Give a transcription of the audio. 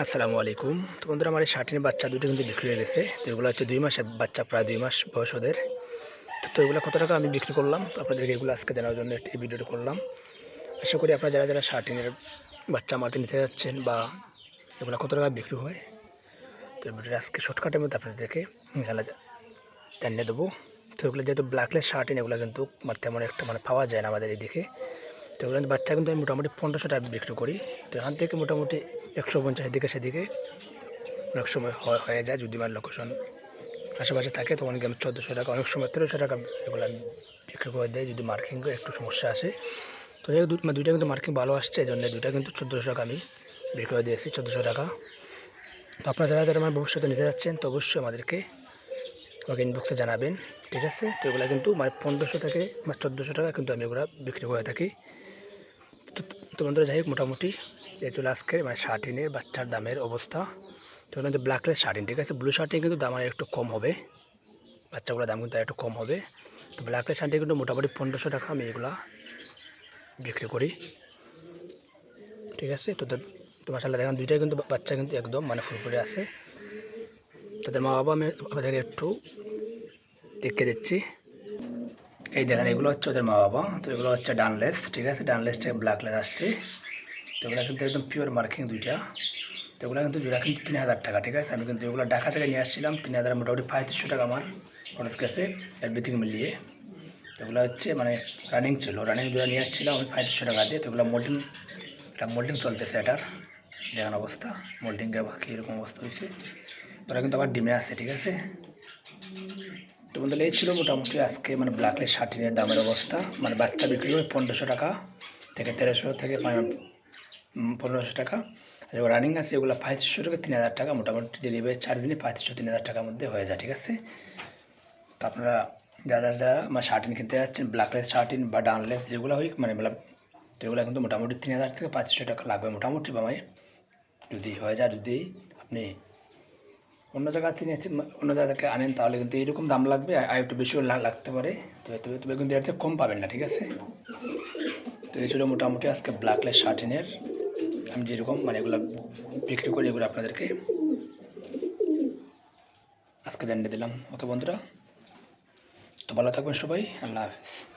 আসসালামু আলাইকুম। তো বন্ধুরা, আমার এই শার্টিনের বাচ্চা দুটো কিন্তু বিক্রি হয়ে গেছে। তো এগুলো হচ্ছে দুই মাসের বাচ্চা, প্রায় দুই মাস বয়স ওদের তো এগুলো কত টাকা আমি বিক্রি করলাম? তো আপনাদেরকে এগুলো আজকে জানার জন্য এই ভিডিওটা করলাম। আশা করি আপনারা যারা যারা শার্টিনের বাচ্চা মারতে নিতে যাচ্ছেন বা এগুলো কত টাকা বিক্রি হয়, তো ভিডিওটা আজকে শর্টকাটের মধ্যে আপনাদেরকে জানা জানিয়ে দেবো। তো এগুলো যেহেতু ব্ল্যাকলেস শার্টিন এগুলো কিন্তু মানে তেমন একটা মানে পাওয়া যায় না আমাদের এদিকে। তো কিন্তু বাচ্চা কিন্তু আমি মোটামুটি পনেরোশো টাকা বিক্রি করি। তো এখান থেকে মোটামুটি একশো পঞ্চাশ দিকে সেদিকে অনেক সময় হয় যায় যদি আমার লোকেশন আশেপাশে থাকে। তখন আমি চোদ্দোশো টাকা, অনেক সময় তেরোশো টাকা এগুলো বিক্রি করে দেয় যদি মার্কিং একটু সমস্যা আসে। তো মানে দুইটা কিন্তু মার্কিং ভালো আসছে, এই জন্য দুইটা কিন্তু চোদ্দোশো টাকা আমি বিক্রি করে দিয়েছি, চোদ্দোশো টাকা। তো আপনারা যারা যারা আমার ভবিষ্যতে নিতে যাচ্ছেন, তো অবশ্যই আমাদেরকে আমাকে ইনবক্সে জানাবেন। ঠিক আছে? তো এগুলো কিন্তু মানে পনেরোশো থেকে বা চোদ্দোশো টাকা কিন্তু আমি এগুলো বিক্রি করে থাকি। তো তো বন্ধুরা, যাই হোক, মোটামুটি এই চলে আজকের মানে শার্টিনের বাচ্চার দামের অবস্থা। তো কিন্তু ব্ল্যাকলেস শার্টিন, ঠিক আছে? ব্লু শার্টিন কিন্তু দাম আর একটু কম হবে। বাচ্চাগুলোর দাম কিন্তু একটু কম হবে। তো ব্ল্যাকলেস শার্টিন কিন্তু মোটামুটি পনেরোশো টাকা আমি এগুলো বিক্রি করি। ঠিক আছে? তো তোমার মাসাল্লাহ দেখেন দুইটাই কিন্তু বাচ্চা কিন্তু একদম মানে ফুরফুরে আছে। তাদের মা বাবা আমি একটু দেখে দিচ্ছি। এই দেখেন, এগুলো হচ্ছে ওদের মা বাবা তো এগুলো হচ্ছে ডানলেস, ঠিক আছে? ডানলেস থেকে ব্ল্যাকলেস আসছে। তো এগুলো কিন্তু একদম পিওর মার্কিং দুইটা। তো এগুলো কিন্তু জোড়া কিন্তু তিন হাজার টাকা, ঠিক আছে? আমি কিন্তু এগুলো ঢাকা থেকে নিয়ে আসছিলাম। তিন হাজার মোটামুটি পঁয়ত্রিশশো টাকা আমার খরচ গেছে এভরিথিং মিলিয়ে। তো এগুলো হচ্ছে মানে রানিং ছিল। রানিং জোড়া নিয়ে আসছিলাম আমি পঁয়ত্রিশশো টাকা দিয়ে। তো এগুলো মোল্ডিং এটা মোল্ডিং চলতেছে এটার। দেখেন অবস্থা। মোল্ডিংয়ের কীরকম অবস্থা হয়েছে। ওরা কিন্তু আবার ডিমে আছে, ঠিক আছে? বন্ধুরা এই ছিল মোটামুটি আজকে মানে ব্ল্যাকলেস শার্টিনের দামের অবস্থা। মানে বাচ্চা বিক্রি হয় পনেরোশো টাকা থেকে তেরোশো থেকে পনেরোশো টাকা। যেগুলো রানিং আছে, এগুলো পঁয়ত্রিশশো থেকে তিন হাজার টাকা, মোটামুটি ডেলিভারি চার্জ দিনে পঁয়ত্রিশশো তিন হাজার টাকার মধ্যে হয়ে যায়, ঠিক আছে? তো আপনারা, যারা যারা মানে শার্টিন কিনতে যাচ্ছেন ব্ল্যাকলেস শার্টিন বা ডানলেস যেগুলো হয় মানে যেগুলো কিন্তু মোটামুটি তিন হাজার থেকে পঁয়ত্রিশশো টাকা লাগবে মোটামুটি বামায় যদি হয়ে যায়, যদি আপনি অন্য জায়গা থেকে অন্য জায়গা থেকে আনেন তাহলে কিন্তু এইরকম দাম লাগবে, আর একটু বেশিও লাগতে পারে। তো তবে তবে কিন্তু এর থেকে কম পাবেন না, ঠিক আছে? তো এই ছিল মোটামুটি আজকে ব্ল্যাকলেস শার্টিনের আমি যেরকম মানে এগুলো বিক্রি করি এগুলো আপনাদেরকে আজকে জানিয়ে দিলাম। ওকে বন্ধুরা, তো ভালো থাকবেন সবাই, আল্লাহ হাফিজ।